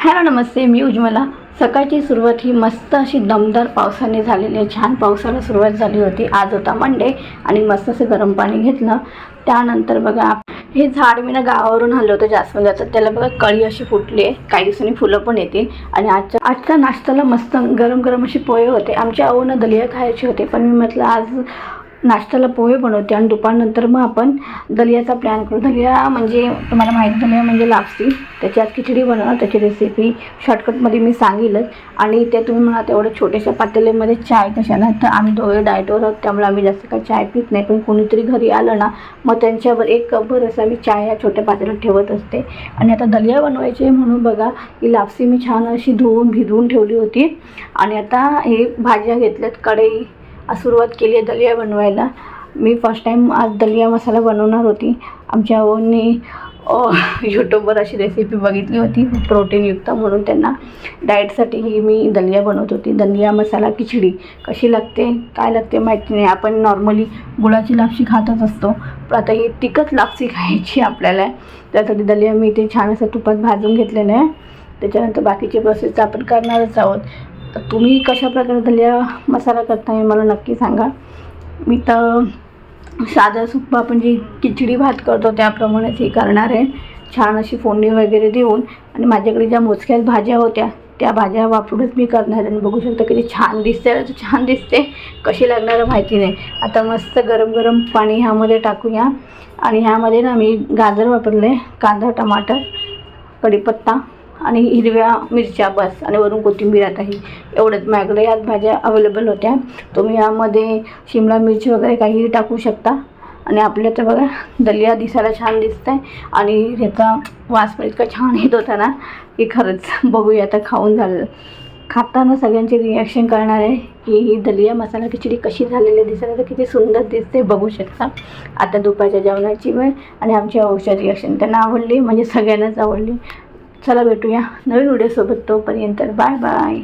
Hello नमस्ते. मी उज्ज्वला. सकाळची सुरुवात ही मस्त अशी दमदार पावसाने झालेली आहे. छान पावसाला सुरुवात झाली होती. आज होता मंडे आणि मस्त असं गरम पाणी घेतलं. त्यानंतर बघा हे झाड मी ना गावावरून हल्लं होतं जास्वंदाचं. त्याला बघा कळी अशी फुटली आहे. काही दिवसांनी फुलं पण येतील. आणि आजच्या आजच्या नाश्त्याला मस्त गरम गरम अशी पोहे होते. आमच्या आऊनं दलिया खायचे होते. पण मी म्हटलं आज नाश्त्याला पोहे बनवते आणि दुपारनंतर मग आपण दलियाचा प्लॅन करू. दलिया म्हणजे तुम्हाला माहीत दलिया म्हणजे लापसी. त्याची आज खिचडी बनवणार त्याची रेसिपी शॉर्टकटमध्ये मी सांगेलच. आणि ते तुम्ही म्हणा तेवढं छोट्याशा पातेल्यामध्ये चाय कशाला तर आम्ही दोघे डायटवर आहोत त्यामुळे आम्ही जास्त काही चाय पित नाही. पण कोणीतरी घरी आलं ना मग त्यांच्यावर एक कपभर असा मी चाय या छोट्या पातेल्यात ठेवत असते. आणि आता दलिया बनवायची आहे म्हणून बघा ही लापसी मी छान अशी धुवून भिजवून ठेवली होती. आणि आता हे भाज्या घेतल्यात कढई सुरुवात केली आहे दलिया बनवायला. मी फर्स्ट टाईम आज दलिया मसाला बनवणार होती. आमच्या आऊंनी यूट्यूबवर अशी रेसिपी बघितली होती प्रोटीनयुक्त म्हणून त्यांना. डाएटसाठी ही मी दलिया बनवत होती. दलिया मसाला खिचडी. कशी लागते काय लागते माहिती नाही. आपण नॉर्मली गुळाची लापशी खातच असतो. पण आता ही तिखट लापशी खायची आपल्याला. त्यासाठी दलिया मी ते छान असं तुपात भाजून घेतलेलं आहे. त्याच्यानंतर बाकीचे प्रोसेस आपण करणारच आहोत. तर तुम्ही कशा प्रकारे दलिया मसाला करता हे मला नक्की सांगा. मी तर साधा सुप्पा आपण जी खिचडी भात करतो त्याप्रमाणेच हे करणार आहे. छान अशी फोडणी वगैरे देऊन आणि माझ्याकडे ज्या मोजक्याच भाज्या होत्या त्या भाज्या वापरूनच मी करणार आहे. आणि बघू शकता किती छान दिसते तर छान दिसते कशी लागणार माहिती नाही. आता मस्त गरम गरम पाणी ह्यामध्ये टाकूया. आणि ह्यामध्ये ना मी गाजर वापरले कांदा टमाटर कढीपत्ता. आणि हिरव्या मिरच्या बस आणि वरून कोथिंबीर आता ही एवढंच माझ्याकडे याच भाज्या अवेलेबल होत्या. तुम्ही यामध्ये शिमला मिरची वगैरे काहीही टाकू शकता. आणि आपल्या तर बघा दलिया दिसायला छान दिसतंय. आणि ह्याचा वास पण इतका छान येत होता ना की खरंच बघूया आता खाऊन झालं. खाताना सगळ्यांचे रिॲक्शन करणार आहे की ही दलिया मसाला खिचडी कशी झालेली दिसायला तर किती सुंदर दिसते बघू शकता. आता दुपारच्या जेवणाची वेळ आणि आमची औषध रिॲक्शन त्यांना आवडली म्हणजे सगळ्यांनाच आवडली. चला भेटूया नवीन व्हिडिओसोबत तोपर्यंत बाय बाय.